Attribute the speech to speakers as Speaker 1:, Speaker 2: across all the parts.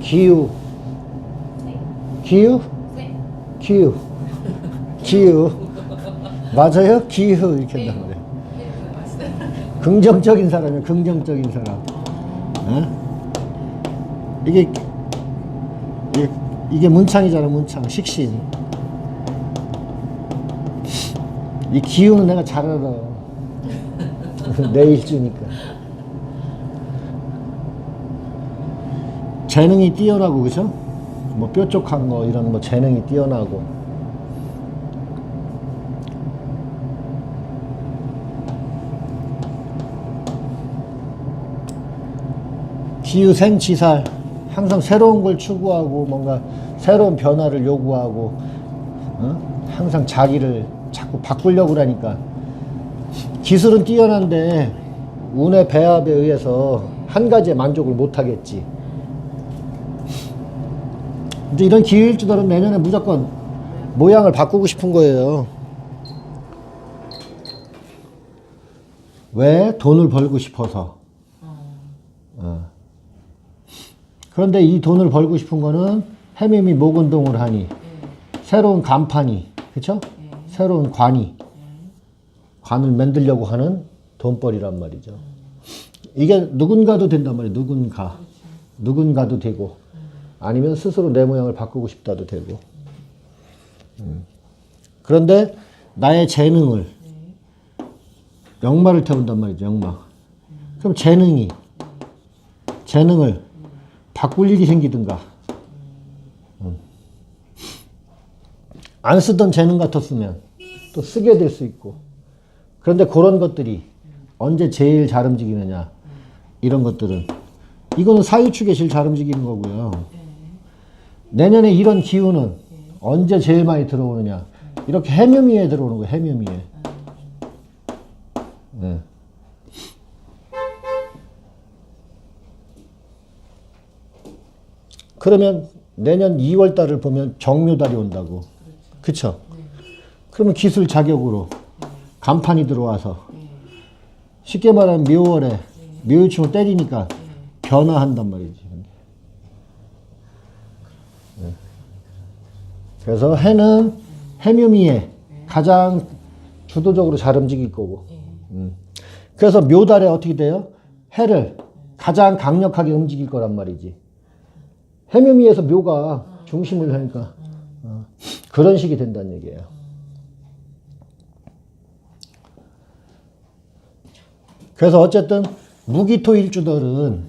Speaker 1: 기우, 기우, 기우, 기우. 맞아요? 기우 이렇게 한단 말이에요. 긍정적인 사람이에요. 긍정적인 사람. 어? 이게 이게, 이게 문창이잖아. 문창 식신. 이 기운은 내가 잘 알아. 내 일주니까. 재능이 뛰어나고 그죠? 뭐 뾰족한 거 이런 뭐 재능이 뛰어나고. 기유생지살 항상 새로운 걸 추구하고 뭔가 새로운 변화를 요구하고 어? 항상 자기를 자꾸 바꾸려고 그러니까 기술은 뛰어난데 운의 배합에 의해서 한 가지에 만족을 못 하겠지. 이제 이런 기회일주들은 내년에 무조건 모양을 바꾸고 싶은 거예요. 왜? 돈을 벌고 싶어서. 어. 그런데 이 돈을 벌고 싶은 거는 해밈이 목운동을 하니 새로운 간판이 그쵸? 새로운 관이 관을 만들려고 하는 돈벌이란 말이죠. 이게 누군가도 된단 말이에요. 누군가. 누군가도 되고 아니면 스스로 내 모양을 바꾸고 싶다도 되고. 음. 그런데 나의 재능을 역마를 태운단 말이죠. 역마. 그럼 재능이 재능을 바꿀 일이 생기든가 음. 안 쓰던 재능 같았으면 또 쓰게 될 수 있고 그런데 그런 것들이 언제 제일 잘 움직이느냐 이런 것들은 이거는 사유축에 제일 잘 움직이는 거고요 내년에 이런 기운은 언제 제일 많이 들어오느냐 이렇게 해묘미에 들어오는 거예요 해묘미에 네. 그러면 내년 2월 달을 보면 정묘달이 온다고. 그쵸? 그러면 기술 자격으로 간판이 들어와서 쉽게 말하면 묘월에 묘유충을 때리니까 변화한단 말이지. 네. 그래서 해는 해묘미에 가장 주도적으로 잘 움직일 거고. 음. 그래서 묘달에 어떻게 돼요? 해를 가장 강력하게 움직일 거란 말이지. 해묘미에서 묘가 중심을 하니까 어, 그런 식이 된다는 얘기예요. 그래서 어쨌든 무기토 일주들은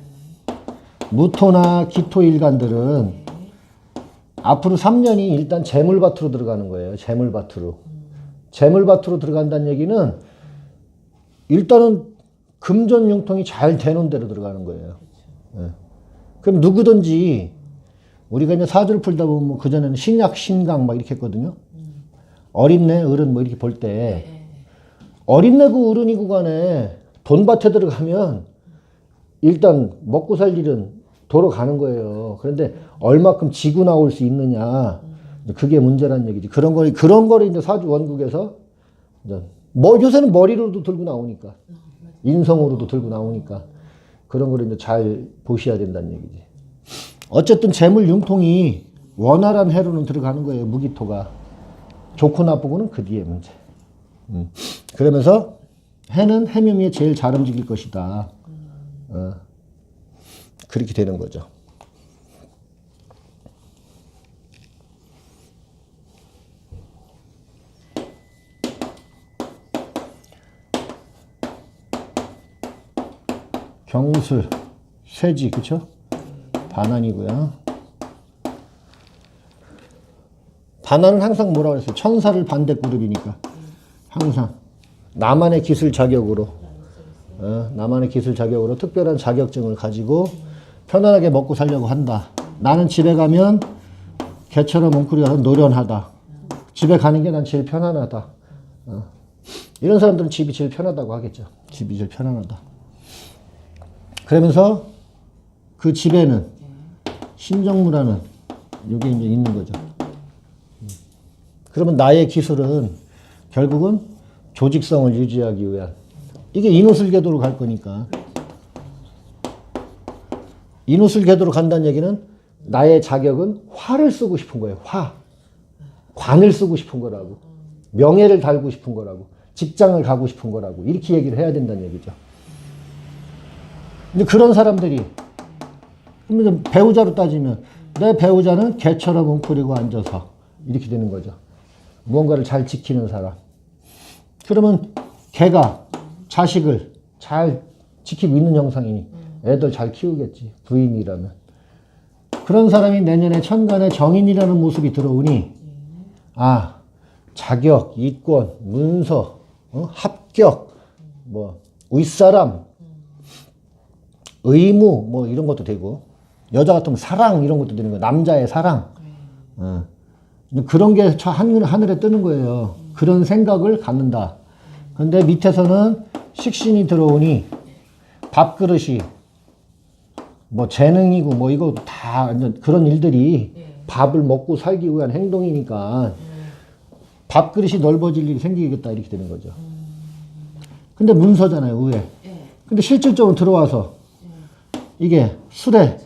Speaker 1: 무토나 기토 일간들은 앞으로 3년이 일단 재물밭으로 들어가는 거예요. 재물밭으로. 재물밭으로 들어간다는 얘기는 일단은 금전 융통이 잘 되는 대로 들어가는 거예요. 예. 그럼 누구든지 우리가 이제 사주를 풀다 보면 뭐 그전에는 신약, 신강 막 이렇게 했거든요. 어린애, 어른 뭐 이렇게 볼때 어린애고 어른이고 간에 돈밭에 들어가면 일단 먹고 살 일은 돌아가는 거예요. 그런데 얼마큼 지고 나올 수 있느냐. 그게 문제란 얘기지. 그런 거, 그런 거를 이제 사주 원국에서 뭐 요새는 머리로도 들고 나오니까 인성으로도 들고 나오니까 그런 거를 이제 잘 보셔야 된다는 얘기지. 어쨌든 재물 융통이 원활한 해로는 들어가는 거예요. 무기토가. 좋고 나쁘고는 그 뒤에 문제. 음. 그러면서 해는 해묘미에 제일 잘 움직일 것이다. 어. 그렇게 되는 거죠. 경술, 쇠지, 그쵸? 반환이고요. 반환은 항상 뭐라고 그랬어요? 천사를 반대 그룹이니까. 항상. 나만의 기술 자격으로, 어, 나만의 기술 자격으로 특별한 자격증을 가지고 편안하게 먹고 살려고 한다. 나는 집에 가면 개처럼 뭉클이가 노련하다. 집에 가는 게 난 제일 편안하다. 어. 이런 사람들은 집이 제일 편하다고 하겠죠. 집이 제일 편안하다. 그러면서 그 집에는 신정무라는 이게 이제 있는 거죠. 그러면 나의 기술은 결국은 조직성을 유지하기 위한 이게 인후슬계도로 갈 거니까 인후술 궤도로 간다는 얘기는 나의 자격은 화를 쓰고 싶은 거예요. 화. 관을 쓰고 싶은 거라고. 명예를 달고 싶은 거라고. 직장을 가고 싶은 거라고. 이렇게 얘기를 해야 된다는 얘기죠. 근데 그런 사람들이 배우자로 따지면 내 배우자는 개처럼 웅크리고 앉아서 이렇게 되는 거죠. 무언가를 잘 지키는 사람. 그러면 걔가 자식을 잘 지키고 있는 형상이니 애들 잘 키우겠지. 부인이라면. 그런 사람이 내년에 천간에 정인이라는 모습이 들어오니 아 자격, 이권, 문서, 어? 합격, 뭐 윗사람, 의무 뭐 이런 것도 되고 여자 같으면 사랑 이런 것도 되는 거예요. 남자의 사랑. 어. 근데 그런 게저 하늘, 하늘에 뜨는 거예요. 그런 생각을 갖는다. 근데 밑에서는 식신이 들어오니 밥그릇이 뭐 재능이고 뭐 이거 다 그런 일들이 밥을 먹고 살기 위한 행동이니까 밥그릇이 넓어질 일이 생기겠다 이렇게 되는 거죠. 근데 문서잖아요, 의회. 근데 실질적으로 들어와서 이게 술에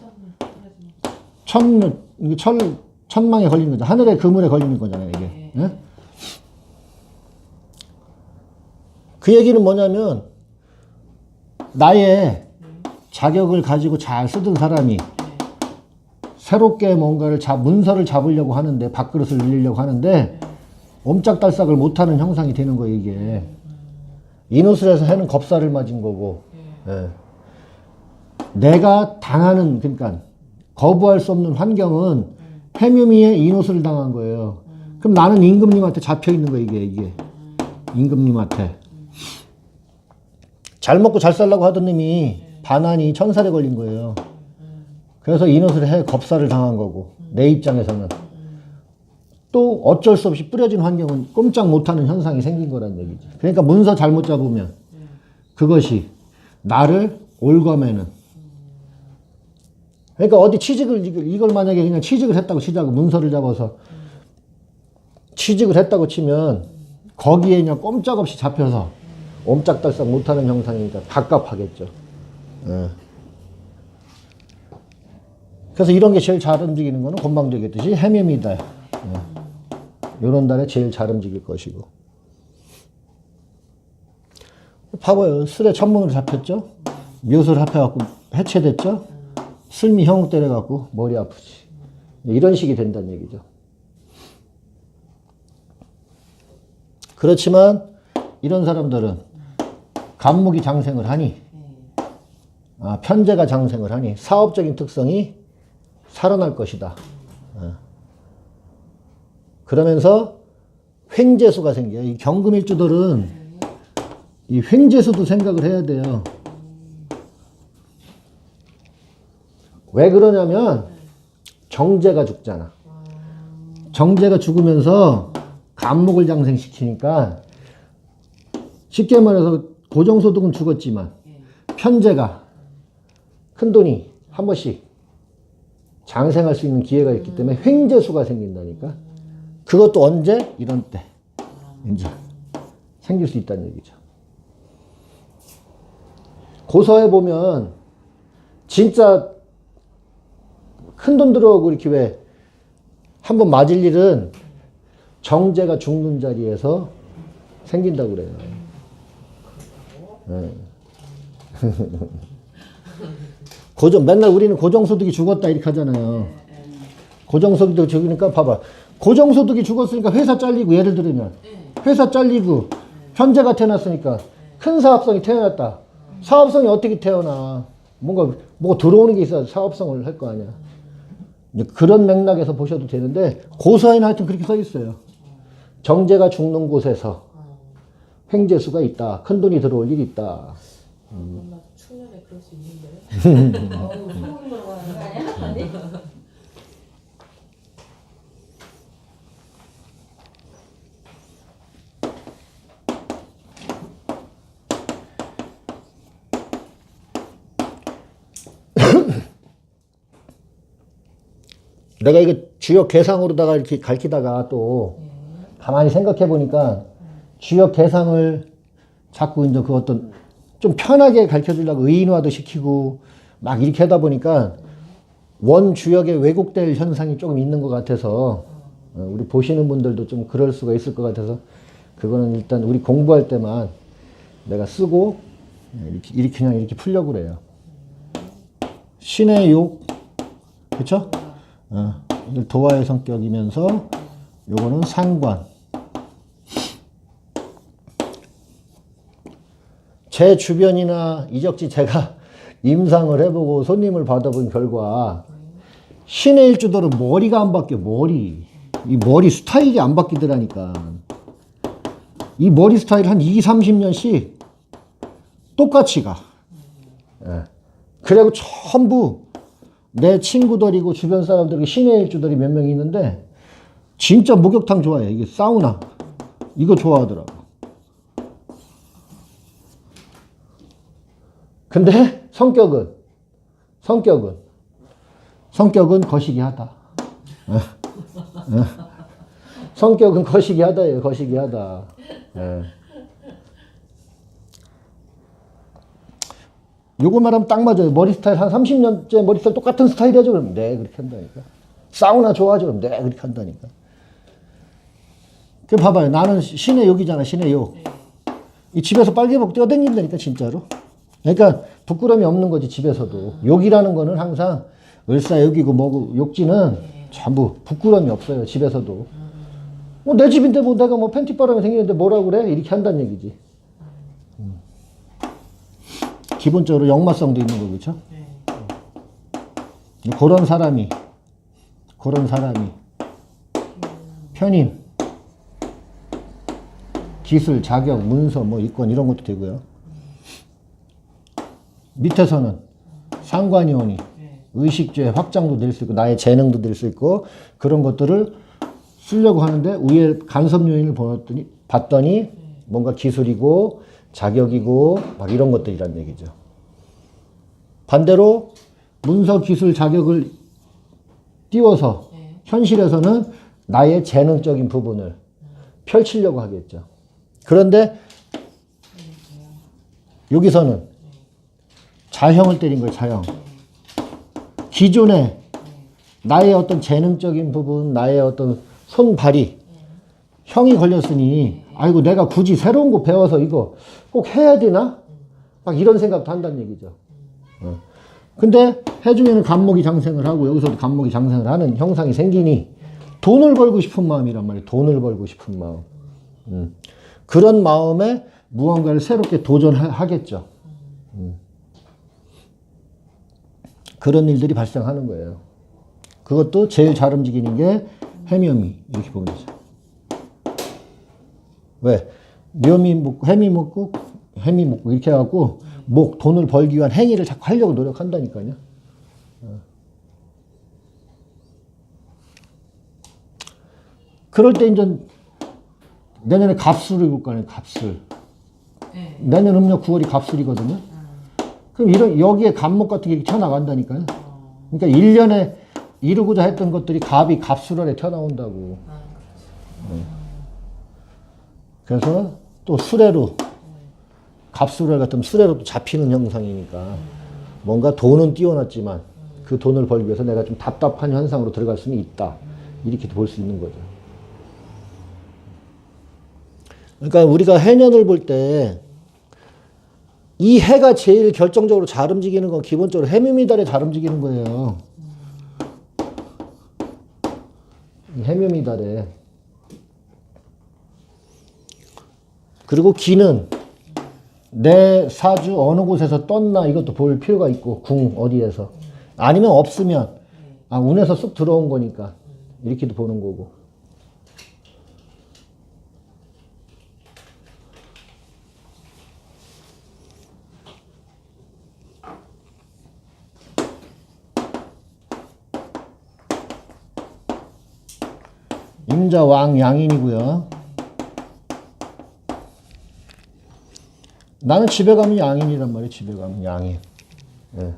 Speaker 1: 천, 철, 천망에 걸리는 거죠. 하늘의 그물에 걸리는 거잖아요, 이게. 예? 그 얘기는 뭐냐면, 나의 자격을 가지고 잘 쓰던 사람이 새롭게 뭔가를 잡, 문서를 잡으려고 하는데, 밥그릇을 늘리려고 하는데, 옴짝달싹을 못하는 형상이 되는 거예요, 이게. 인후술에서 해는 겁사를 맞은 거고, 예. 내가 당하는 그러니까 거부할 수 없는 환경은 해묘미에 인호수를 당한 거예요. 그럼 나는 임금님한테 잡혀 있는 거예요, 이게 이게 임금님한테 잘 먹고 잘 살라고 하던 님이 반환이 천살에 걸린 거예요. 그래서 인호수를 해 겁사를 당한 거고 내 입장에서는 또 어쩔 수 없이 뿌려진 환경은 꼼짝 못하는 현상이 생긴 거란 얘기죠. 그러니까 문서 잘못 잡으면 그것이 나를 올거매는 그러니까 어디 취직을 이걸- 만약에 그냥 취직을 했다고 치자고 문서를 잡아서 취직을 했다고 치면 거기에 그냥 꼼짝없이 잡혀서 옴짝달싹 못하는 형상이니까 갑갑하겠죠. 예. 그래서 이런 게 제일 잘 움직이는 거는 금방 되겠듯이 해묘미달. 예. 요런 달에 제일 잘 움직일 것이고. 봐봐요. 술에 천문으로 잡혔죠? 묘술 합해갖고 해체됐죠? 슬미 형욱 때려갖고 머리 아프지. 이런 식이 된다는 얘기죠. 그렇지만 이런 사람들은 간목이 장생을 하니, 아, 편제가 장생을 하니 사업적인 특성이 살아날 것이다. 어. 그러면서 횡재수가 생겨요. 이 경금일주들은 이 횡재수도 생각을 해야 돼요. 왜 그러냐면 정제가 죽잖아. 정제가 죽으면서 간목을 장생시키니까 쉽게 말해서 고정소득은 죽었지만 편제가 큰 돈이 한 번씩 장생할 수 있는 기회가 있기 때문에 횡재수가 생긴다니까. 그것도 언제? 이런 때. 이제 생길 수 있다는 얘기죠. 고서에 보면 진짜 큰 돈 들어오고 이렇게 왜 한 번 맞을 일은 정제가 죽는 자리에서 생긴다고 그래요. 네. 고정, 맨날 우리는 고정소득이 죽었다 이렇게 하잖아요. 고정소득이 죽으니까 봐봐. 고정소득이 죽었으니까 회사 잘리고 예를 들면 회사 잘리고 현재가 태어났으니까 큰 사업성이 태어났다. 사업성이 어떻게 태어나? 뭔가 뭐 들어오는 게 있어야 사업성을 할 거 아니야. 그런 맥락에서 보셔도 되는데 고서에는 하여튼 그렇게 써 있어요. 정제가 죽는 곳에서 횡재수가 있다. 큰 돈이 들어올 일이 있다.
Speaker 2: 엄
Speaker 1: 내가 이게 주역 계상으로다가 이렇게 가르치다가 또 가만히 생각해 보니까 주역 계상을 자꾸 이제 그 어떤 좀 편하게 가르쳐 주려고 의인화도 시키고 막 이렇게 하다 보니까 원 주역에 왜곡될 현상이 조금 있는 것 같아서 어, 우리 보시는 분들도 좀 그럴 수가 있을 것 같아서 그거는 일단 우리 공부할 때만 내가 쓰고 이렇게, 이렇게 그냥 이렇게 풀려고 그래요. 신의 욕, 그쵸? 어, 도화의 성격이면서 요거는 상관. 제 주변이나 이적지 제가 임상을 해보고 손님을 받아본 결과 신의 일주들은 머리가 안 바뀌어 머리. 이 머리 스타일이 안 바뀌더라니까. 이 머리 스타일 한 2, 30년씩 똑같이 가. 예. 그리고 전부 내 친구들이고 주변 사람들이 신의 일주들이 몇 명 있는데 진짜 목욕탕 좋아해. 이게 사우나. 이거 좋아하더라고 근데 성격은 성격은 성격은 거시기하다. 어. 어. 성격은 거시기하다예요. 거시기하다. 예. 요거 말하면 딱 맞아요. 머리 스타일 한 30년째 머리 스타일 똑같은 스타일 해줘 그러면 네 그렇게 한다니까. 사우나 좋아하죠 그러면 네 그렇게 한다니까. 그 봐봐요. 나는 신의 욕이잖아. 신의 욕. 이 집에서 빨개복 뛰어다닌다니까 진짜로. 그러니까 부끄러움이 없는 거지 집에서도. 욕이라는 거는 항상 을사욕이고 뭐고 욕지는 전부 부끄러움이 없어요 집에서도. 뭐내 집인데 뭐 내가 뭐 팬티 바람에 생기는데 뭐라 그래? 이렇게 한다는 얘기지. 음. 기본적으로 역마성도 있는 거고 그렇죠? 그런 사람이 그런 사람이. 편임 기술 자격 문서 뭐 이권 이런 것도 되고요 밑에서는 상관이오니 의식주의 확장도 될수 있고 나의 재능도 될수 있고 그런 것들을 쓰려고 하는데 위에 간섭 요인을 보았더니 봤더니 뭔가 기술이고 자격이고 막 이런 것들이란 얘기죠. 반대로 문서 기술 자격을 띄워서 현실에서는 나의 재능적인 부분을 펼치려고 하겠죠. 그런데 여기서는 자형을 때린 거예요, 자형. 기존에 나의 어떤 재능적인 부분, 나의 어떤 손 발이 형이 걸렸으니, 아이고, 내가 굳이 새로운 거 배워서 이거 꼭 해야 되나? 막 이런 생각도 한다는 얘기죠. 어. 근데 해중에는 간목이 장생을 하고 여기서도 간목이 장생을 하는 형상이 생기니 돈을 벌고 싶은 마음이란 말이에요. 돈을 벌고 싶은 마음. 음. 그런 마음에 무언가를 새롭게 도전하겠죠. 그런 일들이 발생하는 거예요. 그것도 제일 잘 움직이는 게 해묘미 이렇게 보면 되죠. 왜? 묘미 먹고 해미 먹고 해미 먹고 이렇게 해갖고 목 돈을 벌기 위한 행위를 자꾸 하려고 노력한다니까요. 어. 그럴 때 이제 내년에 갑술을 입을 거 아니에요. 갑술.
Speaker 2: 네.
Speaker 1: 내년 음력 9월이 갑술이거든요. 그럼 이런 여기에 갑목 같은 게 튀어나간다니까요. 그러니까 1년에 이루고자 했던 것들이 갑이 갑술월에 튀어나온다고. 네. 그래서 또 수레로 갑술월 같으면 수레로 또 잡히는 형상이니까 뭔가 돈은 띄워놨지만 그 돈을 벌기 위해서 내가 좀 답답한 현상으로 들어갈 수는 있다. 이렇게 볼 수 있는 거죠. 그러니까 우리가 해년을 볼때 이 해가 제일 결정적으로 잘 움직이는 건 기본적으로 해묘미달에 잘 움직이는 거예요. 이 해묘미달에. 그리고 기는 내 사주 어느 곳에서 떴나 이것도 볼 필요가 있고 궁 어디에서 아니면 없으면 아 운에서 쑥 들어온 거니까 이렇게도 보는 거고 임자 왕 양인이고요. 나는 집에 가면 양인이란 말이에요. 집에 가면 양인. 예.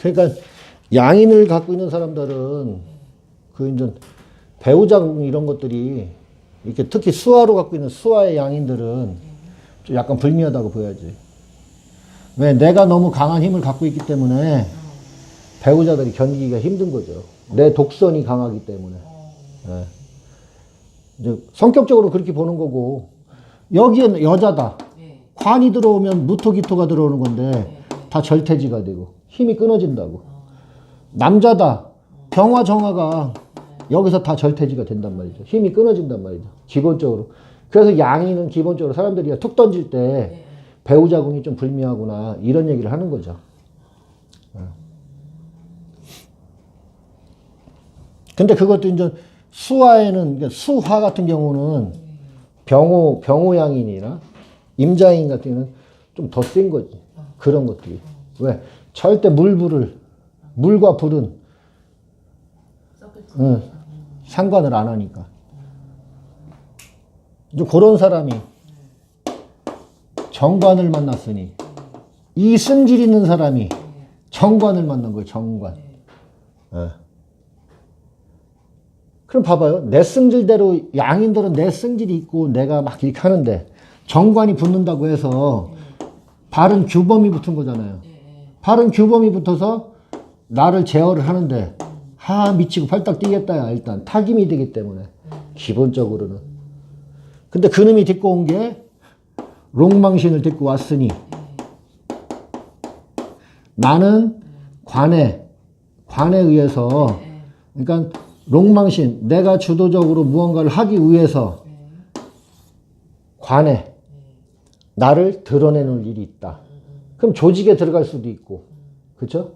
Speaker 1: 그러니까 양인을 갖고 있는 사람들은 그 이제 배우자 이런 것들이 이렇게 특히 수화로 갖고 있는 수화의 양인들은 좀 약간 불미하다고 보여야지. 왜 내가 너무 강한 힘을 갖고 있기 때문에 배우자들이 견디기가 힘든 거죠. 내 독선이 강하기 때문에. 예. 이제 성격적으로 그렇게 보는 거고 여기엔 여자다.
Speaker 2: 네.
Speaker 1: 관이 들어오면 무토기토가 들어오는 건데 다 절퇴지가 되고 힘이 끊어진다고. 남자다. 병화 정화가 여기서 다 절퇴지가 된단 말이죠. 힘이 끊어진단 말이죠. 기본적으로. 그래서 양이는 기본적으로 사람들이 툭 던질 때 배우자궁이 좀 불미하구나 이런 얘기를 하는 거죠. 근데 그것도 이제 수화에는 그러니까 수화 같은 경우는 병호 병호양인이나 임자인 같은 경우는 좀 더 센 거지. 그런 것들이. 왜? 절대 물불을 물과 불은. 응, 상관을 안 하니까. 이제 그런 사람이 정관을 만났으니 이 승질 있는 사람이 정관을 만난 거예요. 정관. 예. 그럼 봐봐요. 내 승질대로 양인들은 내 승질이 있고 내가 막 이렇게 하는데 정관이 붙는다고 해서 바른 규범이 붙은 거잖아요. 바른 규범이 붙어서 나를 제어를 하는데 하 미치고 팔딱 뛰겠다야 일단 타김이 되기 때문에 기본적으로는 근데 그놈이 데리고 온 게 롱망신을 데리고 왔으니 나는 관에 관에 의해서 그러니까 롱망신 내가 주도적으로 무언가를 하기 위해서 관에 나를 드러내는 일이 있다. 그럼 조직에 들어갈 수도 있고, 그렇죠?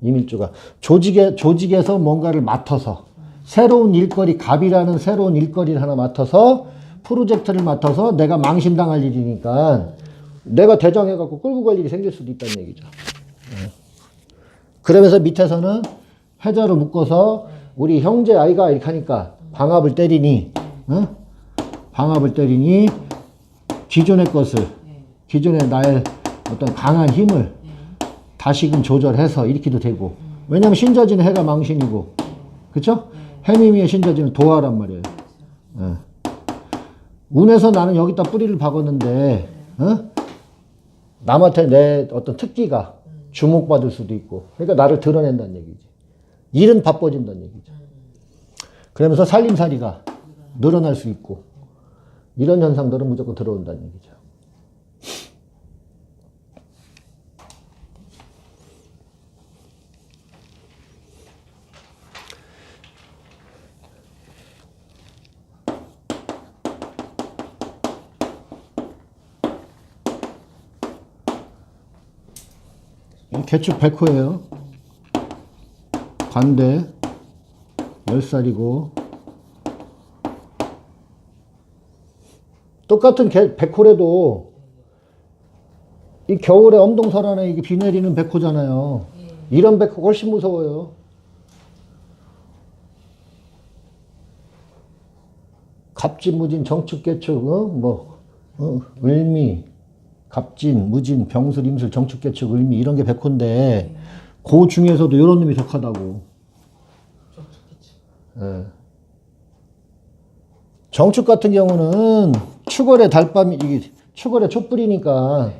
Speaker 1: 이밀주가 조직에 조직에서 뭔가를 맡아서 새로운 일거리 갑이라는 새로운 일거리를 하나 맡아서 프로젝트를 맡아서 내가 망신당할 일이니까 내가 대장해갖고 끌고 갈 일이 생길 수도 있다는 얘기죠. 예. 그러면서 밑에서는 해자로 묶어서 우리 형제 아이가 이렇게 하니까 방압을 때리니, 어? 방압을 때리니 기존의 것을 기존의 나의 어떤 강한 힘을 다시금 조절해서 일으키도 되고 왜냐면 신자지는 해가 망신이고 그쵸? 해미미의 신자지는 도화란 말이에요. 예. 운에서 나는 여기다 뿌리를 박았는데 어? 남한테 내 어떤 특기가 주목받을 수도 있고 그러니까 나를 드러낸다는 얘기지 일은 바빠진다는 얘기죠. 그러면서 살림살이가 늘어날 수 있고 이런 현상들은 무조건 들어온다는 얘기죠. 개축 100호예요. 관대 10살이고 똑같은 개, 백호래도 이 겨울에 엄동설 안에 이게 비 내리는 백호잖아요. 이런 백호 훨씬 무서워요. 갑진, 무진, 정축, 개축, 어? 뭐, 어, 을미, 갑진, 무진, 병술, 임술, 정축, 개축, 을미 이런 게 백호인데 그 중에서도 이런 놈이 덕하다고. 예. 정축 같은 경우는 추월의 달밤이 이게 추월의 촛불이니까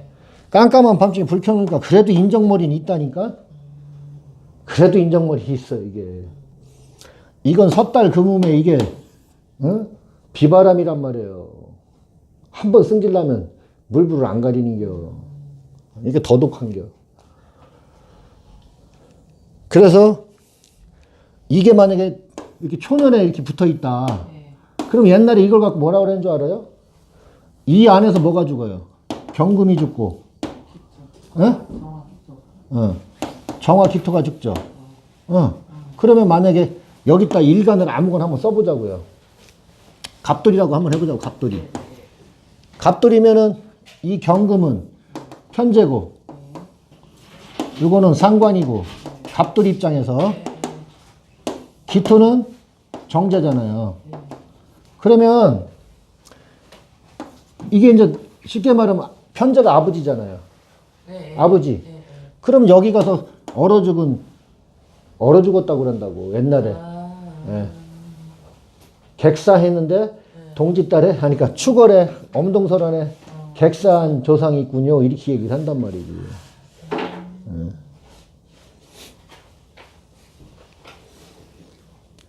Speaker 1: 깜깜한 밤중에 불 켜놓으니까 그래도 인정머리는 있다니까. 그래도 인정머리 있어 이게. 이건 섣달 금음에 이게 어? 비바람이란 말이에요. 한 번 승질나면 물불을 안 가리는겨. 이게 더 독한겨. 그래서 이게 만약에 이렇게 초년에 이렇게 붙어 있다. 그럼 옛날에 이걸 갖고 뭐라 그러는 줄 알아요? 이 안에서 뭐가 죽어요? 경금이 죽고, 어? 어. 정화 기토가 죽죠. 어. 그러면 만약에 여기다 일간을 아무거나 한번 써보자고요. 갑돌이라고 한번 해보자고, 갑돌이. 갑돌이면은 이 경금은 편제고, 요거는 상관이고, 갑돌 입장에서 기토는 정제잖아요. 그러면 이게 이제 쉽게 말하면 편제가 아버지잖아요.
Speaker 2: 네.
Speaker 1: 아버지.
Speaker 2: 네.
Speaker 1: 그럼 여기 가서 얼어 죽은 얼어 죽었다고 그런다고 옛날에
Speaker 2: 아.
Speaker 1: 예. 객사했는데 동짓달에 하니까 추걸에 엄동설안에 객사한 조상이 있군요 이렇게 얘기를 한단 말이지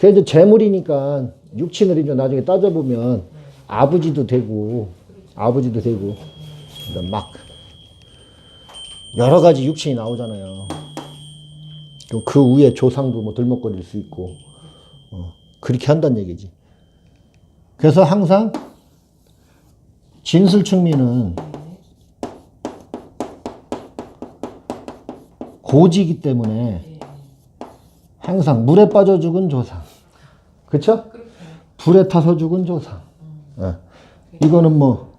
Speaker 1: 이제 재물이니까 육친을 이제 나중에 따져보면 아버지도 되고 아버지도 되고 막 여러 가지 육친이 나오잖아요. 그 위에 조상도 뭐 들먹거릴 수 있고 어, 그렇게 한다는 얘기지. 그래서 항상 진술충미는 고지기 때문에 항상 물에 빠져 죽은 조상. 그쵸? 불에 타서 죽은 조상. 예. 이거는 뭐,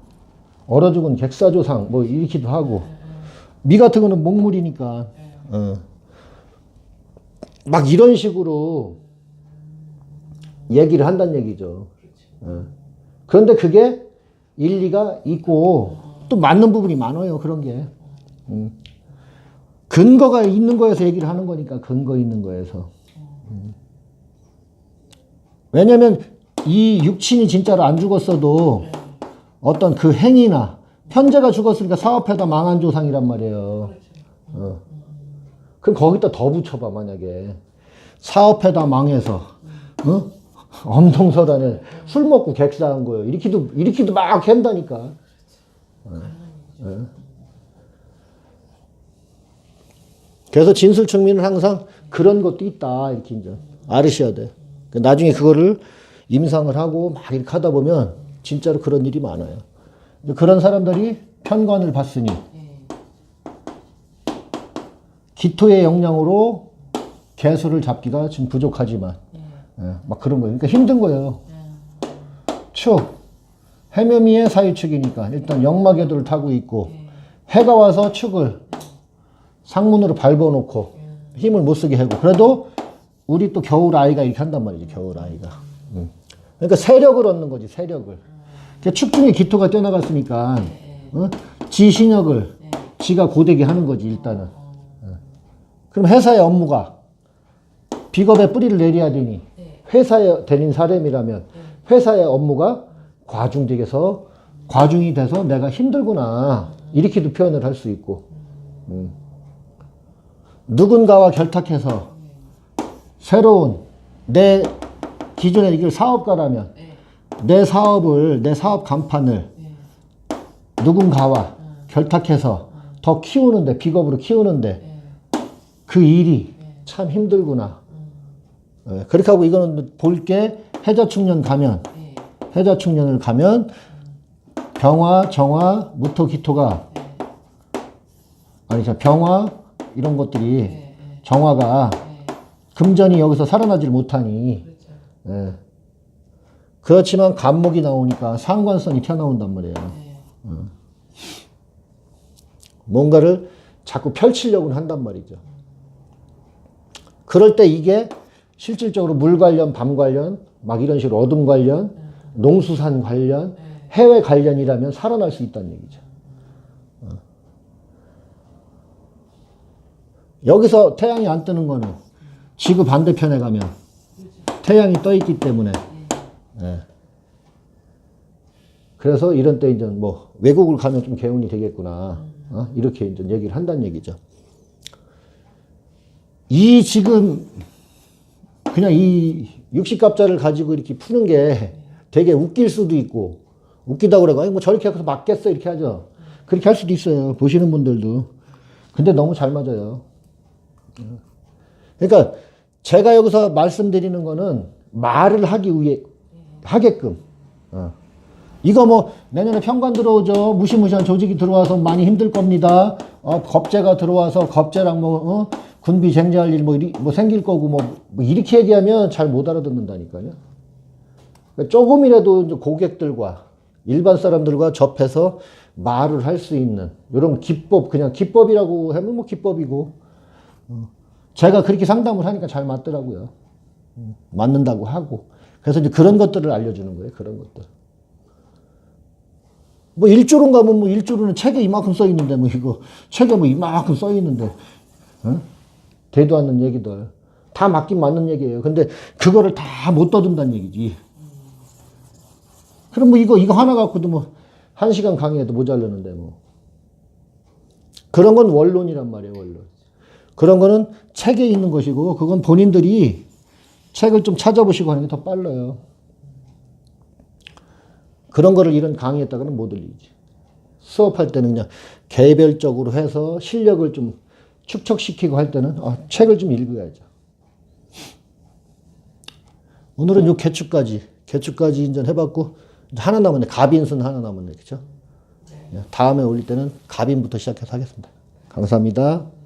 Speaker 1: 얼어 죽은 객사조상, 뭐, 이렇기도 하고. 미 같은 거는 목물이니까. 어. 막 이런 식으로 얘기를 한다는 얘기죠. 예. 그런데 그게 일리가 있고, 또 맞는 부분이 많아요, 그런 게. 음. 근거가 있는 거에서 얘기를 하는 거니까, 근거 있는 거에서. 왜냐면 이 육친이 진짜로 안 죽었어도 어떤 그 행위나 편제가 죽었으니까 사업해다 망한 조상이란 말이에요. 어. 그럼 거기다 더 붙여봐 만약에 사업해다 망해서 어? 엄동설안에 술 먹고 객사한 거예요. 이렇게도 이렇게도 막 한다니까. 어. 어. 그래서 진술충민은 항상 그런 것도 있다 이렇게 이제 알으셔야 돼. 그 나중에 그거를 임상을 하고 막 이렇게 하다 보면 진짜로 그런 일이 많아요. 그런 사람들이 편관을 봤으니 기토의 영향으로 개수를 잡기가 지금 부족하지만 예, 막 그런 거예요. 그러니까 힘든 거예요. 축 해묘미의 사유축이니까 일단 역마궤도를 타고 있고 해가 와서 축을 상문으로 밟아놓고 힘을 못 쓰게 하고 그래도 우리 또 겨울 아이가 이렇게 한단 말이죠 겨울 아이가. 음. 그러니까 세력을 얻는 거지 세력을. 그러니까 축 중에 기토가 뛰어나갔으니까 어? 지 신역을 지가 고되게 하는 거지 일단은. 어. 그럼 회사의 업무가 비겁의 뿌리를 내려야 되니 회사에 되는 사람이라면 회사의 업무가 과중되게서 과중이 돼서 내가 힘들구나 이렇게도 표현을 할 수 있고. 음. 누군가와 결탁해서 새로운 내 기존의 이걸 사업가라면 내 사업을 내 사업 간판을 누군가와 결탁해서 더 키우는데 비겁으로 키우는데 그 일이 참 힘들구나. 예, 그렇게 하고 이거는 볼게 해자축년 가면 해자축년을 가면 병화, 정화, 무토, 기토가 아니 자 병화 이런 것들이 정화가 금전이 여기서 살아나질 못하니 예. 그렇지만 간목이 나오니까 상관성이 튀어나온단 말이에요. 어. 뭔가를 자꾸 펼치려고 한단 말이죠. 그럴 때 이게 실질적으로 물 관련, 밤 관련, 막 이런 식으로 어둠 관련, 농수산 관련, 해외 관련이라면 살아날 수 있다는 얘기죠. 어. 여기서 태양이 안 뜨는 거는 지구 반대편에 가면 태양이 떠 있기 때문에 예. 그래서 이런 때 이제 뭐 외국을 가면 좀 개운이 되겠구나 어? 이렇게 이제 얘기를 한다는 얘기죠. 이 지금 그냥 이 육식갑자를 가지고 이렇게 푸는 게 되게 웃길 수도 있고 웃기다고 아니 뭐 저렇게 해서 맞겠어 이렇게 하죠. 그렇게 할 수도 있어요. 보시는 분들도. 근데 너무 잘 맞아요. 그러니까 제가 여기서 말씀드리는 거는 말을 하기 위해 하게끔. 어. 이거 뭐 내년에 평관 들어오죠. 무시무시한 조직이 들어와서 많이 힘들 겁니다. 어, 겁재가 들어와서 겁재랑 뭐 어? 군비 쟁제할 일뭐 뭐 생길 거고 뭐, 뭐 이렇게 얘기하면 잘 못 알아듣는다니까요. 그러니까 조금이라도 고객들과 일반 사람들과 접해서 말을 할 수 있는 이런 기법 그냥 기법이라고 하면 뭐 기법이고 어. 제가 그렇게 상담을 하니까 잘 맞더라고요. 음, 맞는다고 하고 그래서 이제 그런 것들을 알려주는 거예요. 그런 것들. 뭐 일조론 가면 뭐 일조론은 책에 이만큼 써 있는데 뭐 이거 책에 뭐 이만큼 써 있는데 어? 되도 않는 얘기들 다 맞긴 맞는 얘기예요. 근데 그거를 다 못 떠든다는 얘기지. 그럼 뭐 이거 이거 하나 갖고도 뭐 한 시간 강의해도 모자르는데 뭐 그런 건 원론이란 말이에요. 원론. 그런 거는 책에 있는 것이고 그건 본인들이 책을 좀 찾아보시고 하는 게 더 빨라요. 그런 거를 이런 강의했다가는 못 들리지. 수업할 때는 그냥 개별적으로 해서 실력을 좀 축적시키고 할 때는 아, 책을 좀 읽어야죠. 오늘은 요 개축까지, 개축까지 이제 해봤고 하나 남았네. 갑인순 하나 남았네, 그렇죠? 다음에 올릴 때는 갑인부터 시작해서 하겠습니다. 감사합니다.